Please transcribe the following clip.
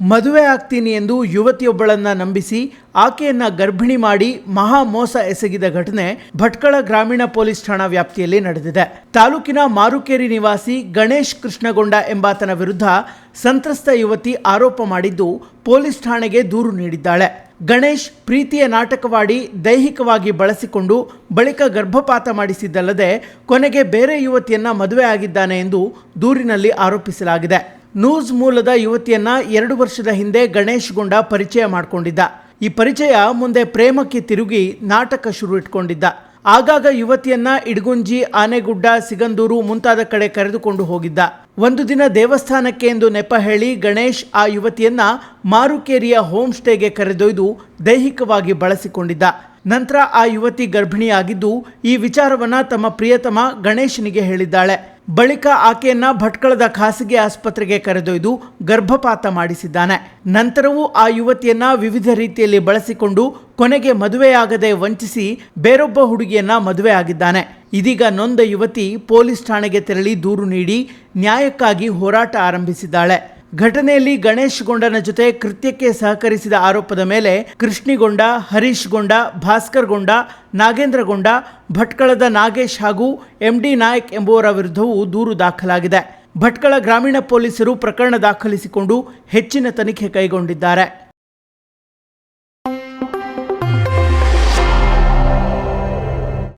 ಮದುವೆ ಆಗ್ತೀನಿ ಎಂದು ಯುವತಿಯೊಬ್ಬಳನ್ನ ನಂಬಿಸಿ ಆಕೆಯನ್ನ ಗರ್ಭಿಣಿ ಮಾಡಿ ಮಹಾ ಮೋಸ ಎಸಗಿದ ಘಟನೆ ಭಟ್ಕಳ ಗ್ರಾಮೀಣ ಪೊಲೀಸ್ ಠಾಣಾ ವ್ಯಾಪ್ತಿಯಲ್ಲಿ ನಡೆದಿದೆ. ತಾಲೂಕಿನ ಮಾರುಕೇರಿ ನಿವಾಸಿ ಗಣೇಶ್ ಕೃಷ್ಣಗೊಂಡ ಎಂಬಾತನ ವಿರುದ್ಧ ಸಂತ್ರಸ್ತ ಯುವತಿ ಆರೋಪ ಮಾಡಿದ್ದು ಪೊಲೀಸ್ ಠಾಣೆಗೆ ದೂರು ನೀಡಿದ್ದಾಳೆ. ಗಣೇಶ್ ಪ್ರೀತಿಯ ನಾಟಕವಾಡಿ ದೈಹಿಕವಾಗಿ ಬಳಸಿಕೊಂಡು ಬಳಿಕ ಗರ್ಭಪಾತ ಮಾಡಿಸಿದ್ದಲ್ಲದೆ ಕೊನೆಗೆ ಬೇರೆ ಯುವತಿಯನ್ನ ಮದುವೆ ಆಗಿದ್ದಾನೆ ಎಂದು ದೂರಿನಲ್ಲಿ ಆರೋಪಿಸಲಾಗಿದೆ. ನ್ಯೂಸ್ ಮೂಲದ ಯುವತಿಯನ್ನ ಎರಡು ವರ್ಷದ ಹಿಂದೆ ಗಣೇಶ್ ಗುಂಡ ಪರಿಚಯ ಮಾಡಿಕೊಂಡಿದ್ದ. ಈ ಪರಿಚಯ ಮುಂದೆ ಪ್ರೇಮಕ್ಕೆ ತಿರುಗಿ ನಾಟಕ ಶುರು ಇಟ್ಕೊಂಡಿದ್ದ. ಆಗಾಗ ಯುವತಿಯನ್ನ ಇಡಗುಂಜಿ, ಆನೆಗುಡ್ಡ, ಸಿಗಂದೂರು ಮುಂತಾದ ಕಡೆ ಕರೆದುಕೊಂಡು ಹೋಗಿದ್ದ. ಒಂದು ದಿನ ದೇವಸ್ಥಾನಕ್ಕೆ ಎಂದು ನೆಪ ಹೇಳಿ ಗಣೇಶ್ ಆ ಯುವತಿಯನ್ನ ಮಾರುಕೇರಿಯ ಹೋಮ್ ಸ್ಟೇಗೆ ಕರೆದೊಯ್ದು ದೈಹಿಕವಾಗಿ ಬಳಸಿಕೊಂಡಿದ್ದ. ನಂತರ ಆ ಯುವತಿ ಗರ್ಭಿಣಿಯಾಗಿದ್ದು ಈ ವಿಚಾರವನ್ನ ತಮ್ಮ ಪ್ರಿಯತಮ ಗಣೇಶನಿಗೆ ಹೇಳಿದ್ದಾಳೆ. ಬಳಿಕ ಆಕೆಯನ್ನ ಭಟ್ಕಳದ ಖಾಸಗಿ ಆಸ್ಪತ್ರೆಗೆ ಕರೆದೊಯ್ದು ಗರ್ಭಪಾತ ಮಾಡಿಸಿದ್ದಾನೆ. ನಂತರವೂ ಆ ಯುವತಿಯನ್ನ ವಿವಿಧ ರೀತಿಯಲ್ಲಿ ಬಳಸಿಕೊಂಡು ಕೊನೆಗೆ ಮದುವೆಯಾಗದೆ ವಂಚಿಸಿ ಬೇರೊಬ್ಬ ಹುಡುಗಿಯನ್ನ ಮದುವೆ ಆಗಿದ್ದಾನೆ. ಇದೀಗ ನೊಂದ ಯುವತಿ ಪೊಲೀಸ್ ಠಾಣೆಗೆ ತೆರಳಿ ದೂರು ನೀಡಿ ನ್ಯಾಯಕ್ಕಾಗಿ ಹೋರಾಟ ಆರಂಭಿಸಿದ್ದಾಳೆ. ಘಟನೆಯಲ್ಲಿ ಗಣೇಶ್ ಗೊಂಡನ ಜೊತೆ ಕೃತ್ಯಕ್ಕೆ ಸಹಕರಿಸಿದ ಆರೋಪದ ಮೇಲೆ ಕೃಷ್ಣಿಗೊಂಡ, ಹರೀಶ್ ಗೊಂಡ, ಭಾಸ್ಕರ್ ಗೊಂಡ, ನಾಗೇಂದ್ರ ಗೊಂಡ, ಭಟ್ಕಳದ ನಾಗೇಶ್ ಹಾಗೂ ಎಂಡಿ ನಾಯಕ್ ಎಂಬುವರ ವಿರುದ್ಧವೂ ದೂರು ದಾಖಲಾಗಿದೆ. ಭಟ್ಕಳ ಗ್ರಾಮೀಣ ಪೊಲೀಸರು ಪ್ರಕರಣ ದಾಖಲಿಸಿಕೊಂಡು ಹೆಚ್ಚಿನ ತನಿಖೆ ಕೈಗೊಂಡಿದ್ದಾರೆ.